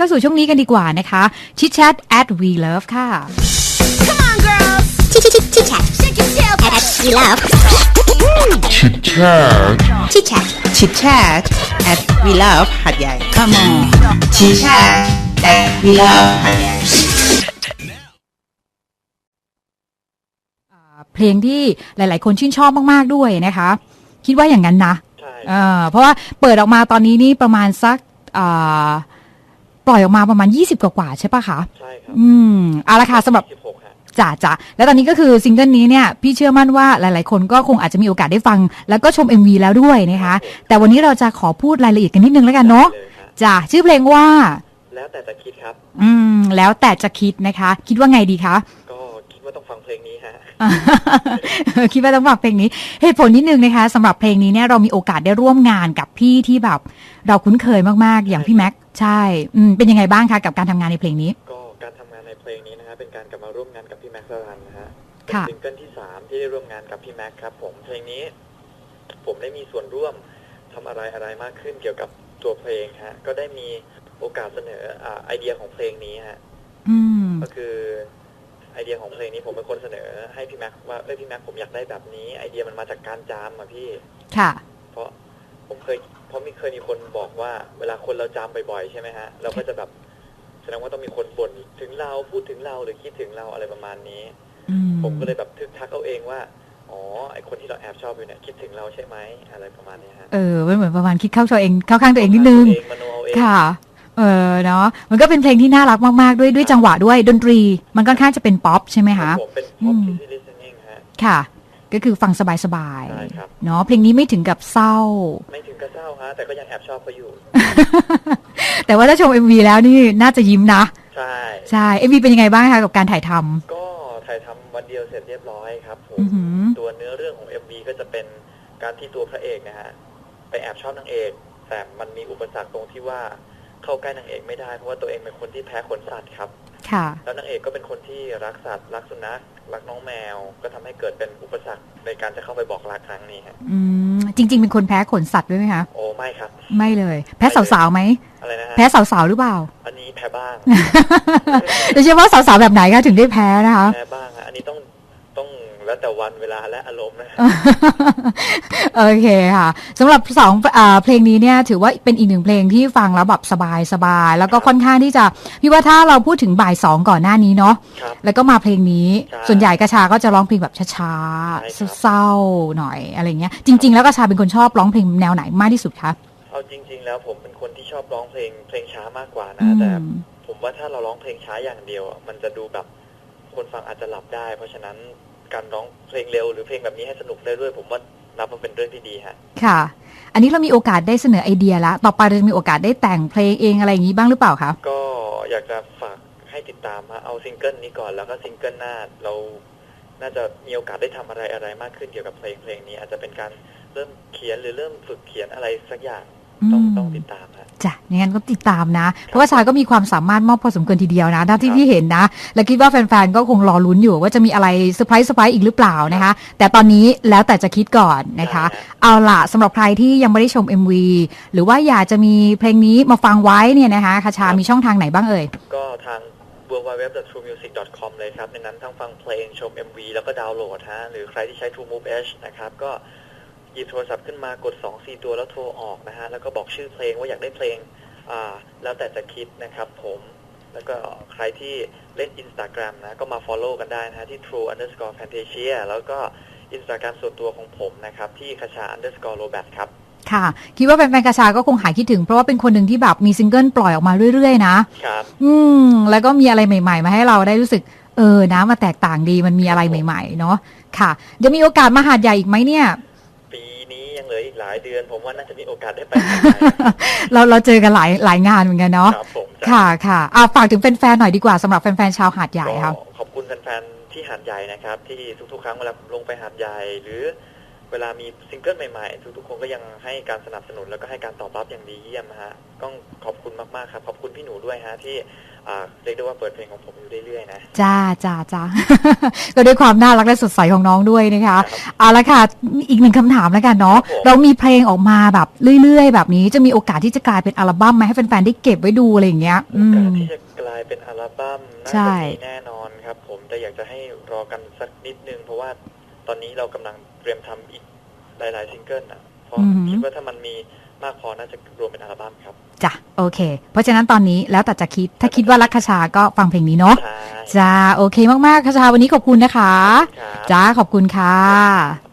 ก็สู่ช่วงนี้กันดีกว่านะคะ Chit Chat at We Love ค่ะ Come on, girls. Chit chit chit chat Shake your tail. at we love Chit chat. chit chat chit chat at we love หัดใหญ่ Come on chit chat at we love หัดใหญ่เพลงที่หลาย ๆ คนชื่นชอบมาก ๆ ด้วยนะคะ คิดว่าอย่างนั้นนะใช่เออเพราะว่าเปิดออกมาตอนนี้นี่ประมาณสักอ่า ปล่อยออกมาประมาณ 20 กว่าๆใช่ปะคะ ใช่ครับอืมเอาละค่ะสำหรับ16ฮะจ่าจ่าแล้วตอนนี้ก็คือซิงเกิลนี้เนี่ย พี่เชื่อมั่นว่าหลาย ๆ คนก็คงอาจจะมีโอกาสได้ฟัง แล้วก็ชม MV แล้วด้วยนะคะ แต่วันนี้เราจะขอพูดรายละเอียดกันนิดนึงแล้วกันเนาะได้เลยฮะจ้าชื่อเพลงว่า แล้วแต่จะคิดครับ อืม แล้วแต่จะคิดนะคะ คิดว่าไงดีคะ ก็คิดว่าต้องฟังเพลงนี้ฮะคิดว่าต้องฟังเพลงนี้เหตุผลนิดนึงนะคะสำหรับเพลงนี้เนี่ยเรามีโอกาสได้ร่วมงานกับพี่ที่แบบ เราคุ้นเคยมากๆ อย่างพี่แม็กซ์ใช่อืมเป็นยังไงบ้างคะกับการทำงานในเพลงนี้ ก็การทำงานในเพลงนี้นะฮะเป็นการกลับมาร่วมงานกับพี่แม็กซ์สรันนะฮะเป็นค่ะซิงเกิลที่สามที่ได้ร่วมงานกับพี่แม็กซ์ครับ ผมเพลงนี้ ผมได้มีส่วนร่วมทำอะไรอะไรมากขึ้นเกี่ยวกับตัวเพลงฮะ ก็ได้มีโอกาสเสนออ่าไอเดียของเพลงนี้ฮะอืมก็คือไอเดียของเพลงนี้ผมเป็นคนเสนอให้พี่แม็กซ์ว่าเอ้ยพี่แม็กซ์ผมอยากได้แบบนี้ ไอเดียมันมาจากการจามอะพี่ ค่ะ เพราะ ผมเคยเพราะมีเคยมีคนบอกว่า เวลาคนเราจำบ่อยๆใช่ไหมฮะเราก็จะแบบแสดงว่าต้องมีคนบ่นถึงเราพูดถึงเราหรือคิดถึงเราอะไรประมาณนี้อืมผมก็เลยแบบทึกทักเอาเองว่าอ๋อไอคนที่เราแอบชอบอยู่เนี่ยคิดถึงเราใช่ไหมอะไรประมาณนี้ฮะเออมันเหมือนประมาณคิดเข้าตัวเองเข้าข้างตัวเองนิดนึงตัวเองมโนเอาเองค่ะเออเนาะมันก็เป็นเพลงที่น่ารักมาก ๆ ด้วยด้วยจังหวะด้วยดนตรี มันค่อนข้างจะเป็นป๊อปใช่ไหมครัคะบผมเป็นอื pop ม easy listening ฮะค่ะ ก็คือฟังสบายใช่ครับ ๆเนาะเพลงนี้ไม่ถึงกับเศร้า ไม่ถึงกับเศร้าฮะแต่ก็ยังแอบชอบเขาอยู่ แต่ว่าถ้าชม MV แล้วนี่น่าจะยิ้มนะ ใช่ ใช่ MV เป็นยังไงบ้างคะกับการถ่ายทำก็ถ่ายทำวันเดียวเสร็จเรียบร้อยครับผม อือหือตัวเนื้อเรื่องของ MV ก็จะเป็นการที่ตัวพระเอกนะฮะไปแอบชอบนางเอก แต่มันมีอุปสรรคตรงที่ว่าเข้าใกล้นางเอกไม่ได้เพราะว่าตัวเองเป็นคนที่แพ้ขนสัตว์ครับค่ะ แล้วนางเอกก็เป็นคนที่รักสัตว์รักสุนัขรักน้องแมว ก็ทำให้เกิดเป็นอุปสรรคในการจะเข้าไปบอกรักครั้งนี้ฮะอืมจริง ๆ เป็นคนแพ้ขนสัตว์ด้วยไหมคะโอ้ไม่ครับ ไม่เลย แพ้สาวๆไหมอะไรนะฮะแพ้สาวๆหรือเปล่า อันนี้แพ้บ้างโดยเฉพาะสาวๆแบบไหนคะถึงได้แพ้นะคะแพ้บ้างฮะอันนี้ต้องต้อง แล้วแต่วันเวลาและอารมณ์นะโอเคค่ะสำหรับสองอ่าเพลงนี้เนี่ยถือว่าเป็นอีกหนึ่งเพลงที่ฟังแล้วแบบสบายสบายๆแล้วก็ค่อนข้างที่จะพี่ว่าถ้าเราพูดถึงบ่ายสองก่อนหน้านี้เนาะครับแล้วก็มาเพลงนี้ใช่ส่วนใหญ่กระชาก็จะร้องเพลงแบบช้าใช่ครับๆเศร้าๆหน่อยอะไรเงี้ยจริง ๆ แล้วกระชาเป็นคนชอบร้องเพลงแนวไหนมากที่สุดคะเอาจริง ๆ แล้วผมเป็นคนที่ชอบร้องเพลงเพลงช้ามากกว่าอืนะแต่มผมว่าถ้าเราร้องเพลงช้าอย่างเดียวอะมันจะดูแบบคนฟังอาจจะหลับได้ เพราะฉะนั้น การร้องเพลงเร็วหรือเพลงแบบนี้ให้สนุกได้ด้วย ผมว่านับว่าเป็นเรื่องที่ดีฮะค่ะ อันนี้เรามีโอกาสได้เสนอไอเดียละต่อไปเราจะมีโอกาสได้แต่งเพลงเองอะไรอย่างนี้บ้างหรือเปล่าคะก็อยากจะฝากให้ติดตามฮะเอาซิงเกิลนี้ก่อนแล้วก็ซิงเกิลหน้าเราน่าจะมีโอกาสได้ทำอะไรอะไรมากขึ้นเกี่ยวกับเพลงเพลงนี้ อาจจะเป็นการเริ่มเขียนหรือเริ่มฝึกเขียนอะไรสักอย่าง ต้องอืมต้องติดตามฮะจ้ะอย่างนั้นก็ติดตามนะ เพราะว่าชายก็มีความสามารถมากพอสมควรทีเดียวนะเท่าที่พี่เห็นนะ และคิดว่าแฟนๆ ก็คงรอลุ้นอยู่ว่าจะมีอะไรเซอร์ไพรส์เซอร์ไพรส์อีกหรือเปล่านะคะ แต่ตอนนี้แล้วแต่จะคิดก่อนนะคะใช่เอาล่ะสำหรับใครที่ยังไม่ได้ชม MV หรือว่าอยากจะมีเพลงนี้มาฟังไว้เนี่ยนะคะคาชามีช่องทางไหนบ้างเอ่ย ก็ทาง www.truemusic.com เลยครับ ในนั้นทั้งฟังเพลงชม MV แล้วก็ดาวน์โหลดฮะ หรือใครที่ใช้ True Move H นะครับ ก็ หยิบโทรศัพท์ขึ้นมากด2 4ตัวแล้วโทรออกนะฮะแล้วก็บอกชื่อเพลงว่าอยากได้เพลงอ่าแล้วแต่จะคิดนะครับผมแล้วก็ใครที่เล่น Instagram นะก็มา follow กันได้นะฮะที่ true underscore fantasia แล้วก็ Instagram ส่วนตัวของผมนะครับที่คาชา underscore robert ครับค่ะ คิดว่าแฟนๆกาชาก็คงหายคิดถึง เพราะว่าเป็นคนหนึ่งที่แบบมีซิงเกิลปล่อยออกมาเรื่อยๆ นะครับ อืม แล้วก็มีอะไรใหม่ ๆ มาให้เราได้รู้สึก เออนะมาแตกต่างดีมันมีอะไรใหม่ ๆ เนาะค่ะ จะมีโอกาสมาหาดใหญ่อีกไหมเนี่ยปีนี้ยังเห ลืออีกหลายเดือน ผมว่าน่าจะมีโอกาสได้ไป เราเราเจอกันหลายหลายงานเหมือนกันเนาะครับผมค่ะค่ะอ่าฝากถึงแฟนๆหน่อยดีกว่าสำหรับแฟนๆชาวหาดใหญ่ก็ครับขอบคุณแฟนๆที่หาดใหญ่นะครับ ที่ทุกๆ ครั้งเวลาผมลงไปหาดใหญ่หรือเวลามีซิงเกิลใหม่ๆ ทุกๆคนก็ยังให้การสนับสนุนแล้วก็ให้การตอบรับอย่างดีเยี่ยมนะฮะต้องขอบคุณมากๆครับ ขอบคุณพี่หนูด้วยฮะที่อ่าเรียกได้ว่าเปิดเพลงของผมอยู่เรื่อยๆนะจ้าจ้าจ้าก็ด้วยความน่ารักและสดใสของน้องด้วยนะคะครับเอาละค่ะอีกหนึ่งคำถามแล้วกันเนาะครับผมเรามีเพลงออกมาแบบเรื่อย ๆ แบบนี้จะมีโอกาสที่จะกลายเป็นอัลบั้มไหมให้แฟนๆได้เก็บไว้ดูอะไรอย่างเงี้ยโออืกาสมที่จะกลายเป็นอัลบั้มน่าใช่จะมีแน่นอนครับ ผมแต่อยากจะให้รอกันสักนิดนึงเพราะว่า ตอนนี้เรากำลังเตรียมทำอีกหลายๆซิงเกิลนะเพราะคิดว่าถ้ามันมีมากพอน่าจะรวมเป็นอัลบั้มครับจ้ะโอเค เพราะฉะนั้นตอนนี้แล้วแต่จะคิดถ้าคิดว่ารักคชาก็ฟังเพลงนี้เนาะใช่จ้าโอเคมากๆคชาวันนี้ขอบคุณนะคะครับจ้าขอบคุณค่ะ